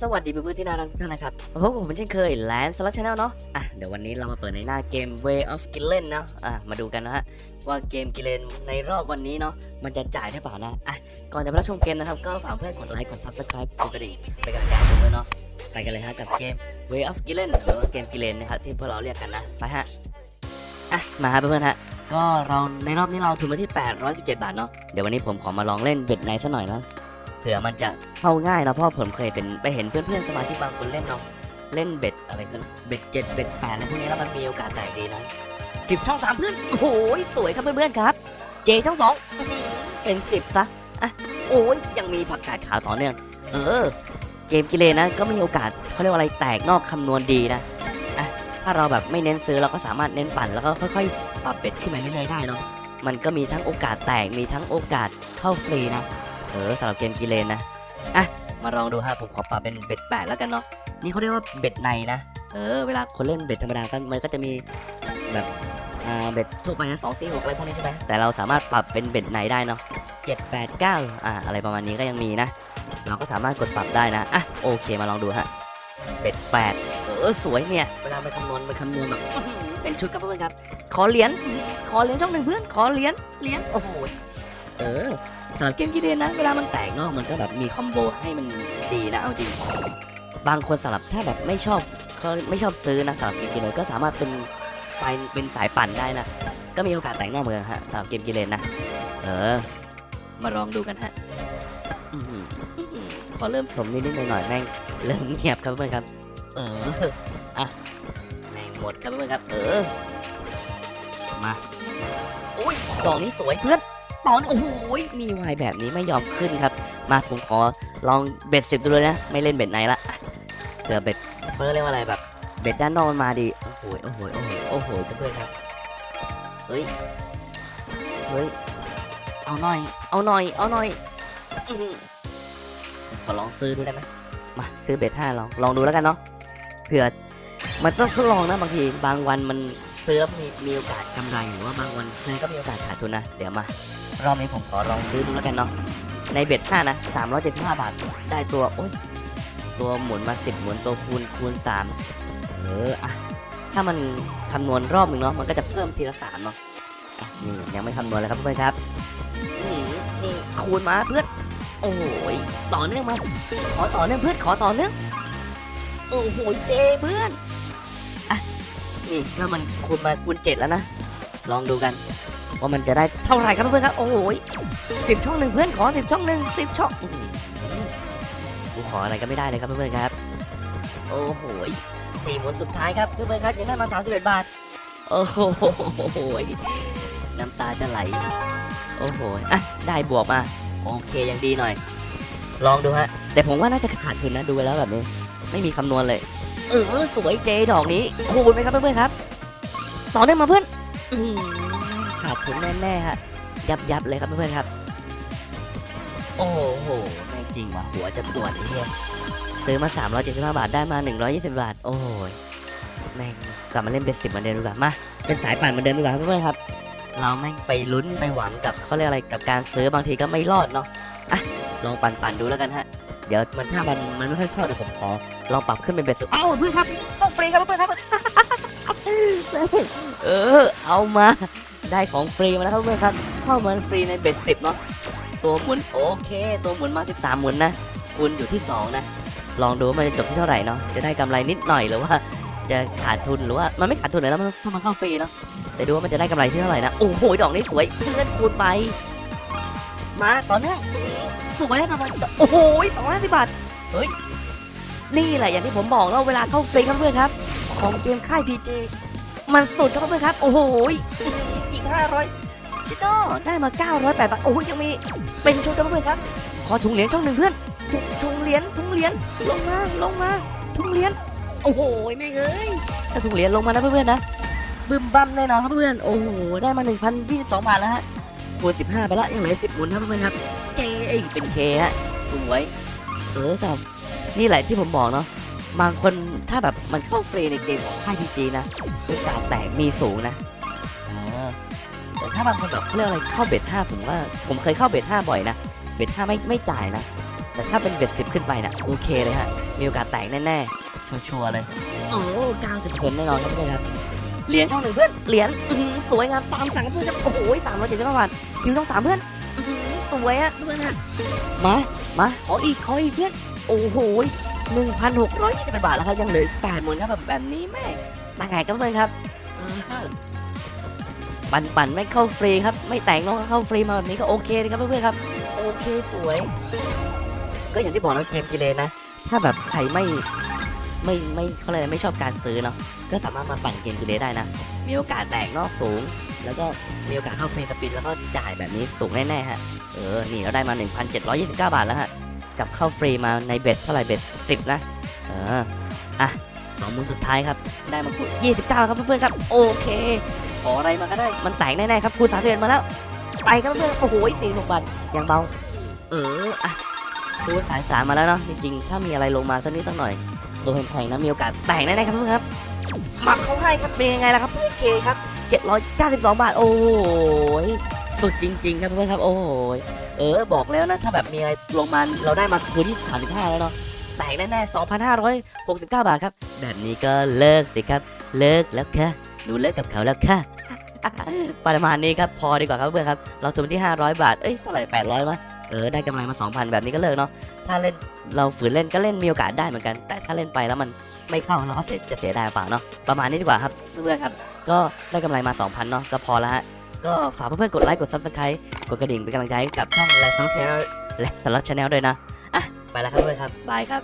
สวัสดีเพื่อนๆที่น่ารักทุกท่านนะครับมาพบกับผมเช่นเคยแลนสลัดชแนลเนาะอะเดี๋ยววันนี้เรามาเปิดในหน้าเกม Way of s k i l l e n เนาะอะมาดูกันนะฮะว่าเกมกิเลนในรอบวันนี้เนาะมันจะจ่ายได้เปล่านะอะก่อนจะไปรับชมเกมนะครับ ก็ฝากเพื่อนกดไลค์กด subscribe กดกระดิ่งเป็นกำลังใจให้ผมด้วยเนาะไปกันเลยฮะกับเกม Way of s k i l l e n หรือว่าเกมกิเลนนะครับที่พวกเราเรียกกันนะไปฮะอะมาฮะเพื่อนๆฮะก็เราในรอบนี้เราทุนมาที่ 817 บาทเนาะเดี๋ยววันนี้ผมขอมาลองเล่นเบ็ดไนท์ซะหน่อยเนาะ เผื่อมันจะเข้าง่ายนะเพราะผมเคยเป็นไปเห็นเพื่อนๆสมาชิกบางคนเล่นเนาะเล่นเบ็ดอะไรกันเบ็ดเจ็ดเบ็ดแปดอะไรพวกนี้แล้วมันมีโอกาสแตกดีนะสิบช่องสามเพื่อนโอ้โหสวยครับเพื่อนๆครับ เจช่องสองเป็นสิบซะอะโอ้ยยังมีผักกาดขาวต่อเนื่องเออ เกมกิเลนนะก็มีโอกาสเขาเรียกว่าอะไรแตกนอกคำนวณดีนะอะถ้าเราแบบไม่เน้นซื้อเราก็สามารถเน้นปั่นแล้วก็ค่อยๆปรับเบ็ดขึ้นมาเรื่อยๆได้เนาะมันก็มีทั้งโอกาสแตกมีทั้งโอกาสเข้าฟรีนะ เออสำหรับเกมกิเลนนะอะมาลองดูฮะผมขอปรับเป็นเบ็ดแปดแล้วกันเนาะนี่เขาเรียกว่าเบ็ดในนะเออเวลาคนเล่นเบ็ดธรรมดาก็มันก็จะมีแบบอ่าเบ็ดทั่วไปนะสองสี่หกอะไรพวกนี้ใช่ไหมแต่เราสามารถปรับเป็นเบ็ดในได้เนาะเจ็ดแปดเก้าอ่าอะไรประมาณนี้ก็ยังมีนะ เราก็สามารถกดปรับได้นะอะโอเคมาลองดูฮะเบ็ดแปดเออสวยเนี่ยเวลาไปคำนวณไปคำนวณแบบเป็นชุดครับเพื่อนครับ ขอเหรียญขอเหรียญช่องหนึ่งเพื่อนขอเหรียญเหรียญโอ้โหเออำหรับเกมกีเดนนะ เวลามันแตกเนาะมันก็แบบมีคอมโบให้มันดีนะเอาจริง บางคนสำหรับถ้าแบบไม่ชอบเขาไม่ชอบซื้อนะสำหรับเกมกีเลนก็สามารถเป็นไปเป็นสายปั่นได้นะ ก็มีโอกาสแตกนอกเหมือนกันฮะสำหรับเกมกีเลนนะ เออ มาลองดูกันฮะพอเริ่มสมนิดๆหน่อยๆแม่งเริ่มเงียบครับเพื่อนครับ เอออะแม่งหมดครับเพื่อนครับ เออ มาอุ้ยดอกนี้สวยเพื่อน ตอนโอ้โหมีวายแบบนี้ไม่ยอมขึ้นครับ มาผมขอลองเบ็ดสิบดูเลยนะ ไม่เล่นเบ็ดไหนละเผื่อเบ็ดเพื่อเรียกว่าอะไรแบบ เบ็ดด้านนอกมันมาดี โอ้โหโอ้โหโอ้โหโอ้โหเพื่อนครับ เฮ้ย เฮ้ย เอาหน่อย เอาหน่อย เอาหน่อยขอลองซื้อดูได้ไหมมาซื้อเบ็ดห้าลอง ลองดูแล้วกันเนาะ เผื่อ มันต้องทดลองนะบางที บางวันมันซื้อมีมีโอกาสกำไรหรือว่าบางวันซื้อก็มีโอกาสขาดทุนนะ เดี๋ยวมา รอบนี้ผมขอลองซื้อดูแล้วกันเนาะในเบ็ดห้านะสามร้อยเจ็ดสิบห้าบาท ได้ตัวโอ้ยตัวหมุนมาสิบหมุนตัวคูณคูณสามเอออะถ้ามันคำนวณรอบหนึ่งเนาะมันก็จะเพิ่มทีละสามเนาะะนี่ยังไม่คำนวณเลยครับเพื่อนครับนี่นี่คูณมาเพื่อนโอ้ยต่อเนื่องมาขอต่อเนื่องเพื่อนขอต่อเนื่องโอ้โหเจเพื่อนอะนี่ถ้ามันคูณมาคูณเจ็ดแล้วนะลองดูกัน ว่ามันจะได้เท่าไหร่ครับเพื่อนครับ โอ้โหสิบช่องหนึ่งเพื่อนขอสิบช่องหนึ่งสิบช่องอื้อหือกูขออะไรก็ไม่ได้เลยครับเพื่อนๆครับ โอ้โหสี่หมุนสุดท้ายครับเพื่อนๆครับยังได้มาสามสิบเอ็ดบาท โอ้โหน้ำตาจะไหล โอ้โหอะได้บวกมา โอเคยังดีหน่อย ลองดูฮะ แต่ผมว่าน่าจะขาดทุนนะดูไปแล้วแบบนี้ ไม่มีคำนวณเลย เออสวยเจดอกนี้ คูณไหมครับเพื่อนๆครับ ต่อเนื่องมาเพื่อน อื้อหือ ขาดทุนแน่ๆฮะยับยับเลยครับเพื่อนๆครับ โอ้โหแม่งจริงว่ะหัวจะปวดไอ้เหี้ยซื้อมา 375 บาทได้มา 120 บาท โอ้ยแม่งกลับมาเล่นเป็นสิบเหมือนเดิมดีกว่ามาเป็นสายปั่นเหมือนเดิมดีกว่าเพื่อนๆครับ เราแม่งไปลุ้นไปหวังกับเขาเรียกอะไรกับการซื้อบางทีก็ไม่รอดเนาะอะลองปั่นๆดูแล้วกันฮะเดี๋ยวมันถ้ามันมันไม่ค่อยเข้าเดี๋ยวผมขอลองปรับขึ้นเป็นเบ็ดสุดเอ้าเพื่อนครับเข้าฟรีครับเพื่อนครับเออเอามา ได้ของฟรีมาแล้วครับเพื่อนครับเข้าเหมาฟรีในเบ็ดสิบเนาะตัวหมุนโอเค ตัวหมุนมา13หมุนนะคุณอยู่ที่ 2 นะ ลองดูว่ามันจะจบที่เท่าไหร่เนาะจะได้กำไรนิดหน่อยหรือว่า จะขาดทุนหรือว่ามันไม่ขาดทุนเลยแล้วมันถ้ามันเข้าฟรีเนาะแต่ดูว่ามันจะได้กำไรที่เท่าไหร่นะโอ้โหดอกนี้สวยเพื่อนคูณไป มาต่อเนื่องสวยนะทำไมโอ้โหสองร้อยสิบบาทเฮ้ยนี่แหละอย่างที่ผมบอกแล้วเวลาเข้าฟรีครับเพื่อนครับ ของเกมค่ายพีจีมันสุดครับเพื่อนครับ โอ้โห อีกห้าร้อยจิโน่ได้มาเก้าร้อยแปดบาทโอ้ยยังมีเป็นชุดครับเพื่อนครับ ขอถุงเหรียญช่องหนึ่งเพื่อนถุงถุงเหรียญถุงเหรียญลงมาลงมาถุงเหรียญโอ้โหไม่เอ้ยถ้าถุงเหรียญลงมานะเพื่อนๆนะบึมบัมแน่นอนครับเพื่อนโอ้โหได้มาหนึ่งพันยี่สิบาทแล้วฮะคูณสิบห้าไปละยังเหลือสิบหมุนครับเพื่อนครับเจเป็นเคฮะสวยเออสำหรับนี่แหละที่ผมบอกเนาะบางคนถ้าแบบมันเข้าฟรีในเกมของค่ายพีจีนะโอกาสแตกมีสูงนะาบางคนแบบเรื่องอะไรเข้าเบ็ดห้าผมว่าผมเคยเข้าเบ็ดห้าบ่อยนะเบ็ดห้าไม่ไม่จ่ายนะ แต่ถ้าเป็นเบ็ดสิบขึ้นไปนะโอเคเลยฮะมีโอกาสแตกแน่ๆชัวร์ๆเลยโอ้เก้าสิบเปอร์เซ็นต์แน่นอนครับเพื่อนครับเหรียญช่องหนึ่งเพื่อนเหรียญอื้อหือสวยงามตามสั่งครับเพื่อนครับโอ้โหสามร้อยเจ็ดสิบห้าบาทคิวต้องสามเพื่อนอื้อหือสวยอะเพื่อนอะมามาขออีกขออีกเพื่อนโอ้โหหนึ่งพันหกร้อยยี่สิบแปดบาทแล้วครับยังเหลือแปดหมื่นครับแบบแบบนี้แม่ต่างไงครับเพื่อนครับอื้อหือ ปั่นปั่นไม่เข้าฟรีครับ ไม่แต่งน้องเข้าฟรีมาแบบนี้ก็โอเคเลยครับเพื่อนๆครับ โอเคสวย ก็อย่างที่บอกนะเกมกิเลนนะ ถ้าแบบใครไม่ไม่ไม่เขาเลยกอะไรไม่ชอบการซื้อเนาะก็สามารถมาปั่นเกมกิเลนได้นะ มีโอกาสแตกนอกสูง แล้วก็มีโอกาสเข้าเฟรสปินแล้วก็จ่ายแบบนี้สูงแน่ๆฮะเออนี่เราได้มา 1,729 บาทแล้วฮะกับเข้าฟรีมาในเบ็ดเท่าไหร่เบ็ด10นะเอออะสองมือสุดท้ายครับ ได้มาคูณ29 ครับเพื่อนๆครับ โอเค ขออะไรมาก็ได้ มันแตกแน่ๆครับคูณ31มาแล้ว ไปครับเพื่อนโอ้โหสี่หกบาทยังเบา เอออะคูณสายสามมาแล้วเนาะจริงๆ ถ้ามีอะไรลงมาสักนิดสักหน่อยตัวแพงๆนะมีโอกาสแตกแน่ๆครับเพื่อนครับหมักเขาให้ครับเป็นยังไงล่ะครับเพื่อนเคครับ792บาทโอ้ยสุดจริง ๆ ครับเพื่อนครับ โอ้ยเออบอกแล้วนะถ้าแบบมีอะไรลงมาเราได้มาคูณที่35แล้วเนาะแตกแน่ๆ2,569บาทครับ แบบนี้ก็เลิกสิครับ เลิกแล้วค่ะ หนูเลิกกับเขาแล้วค่ะ ประมาณนี้ครับพอดีกว่าครับเพื่อนครับ เราทุนที่ 500 บาท เอ้ยเท่าไหร่800มั้ยเออได้กำไรมา 2,000 แบบนี้ก็เลิกเนาะถ้าเล่นเราฝืนเล่นก็เล่นมีโอกาสได้เหมือนกัน แต่ถ้าเล่นไปแล้วมันไม่เข้าเราก็เสียจะเสียดายเปล่าเนาะประมาณนี้ดีกว่าครับเพื่อนครับก็ได้กำไรมา 2,000เนาะก็พอแล้วฮะก็ฝากเพื่อนๆกดไลค์กด subscribe กดกระดิ่งเป็นกำลังใจให้กับช่องและซัลชแนลและซัลชแนลด้วยนะอะไปแล้วครับเพื่อนครับบายครับ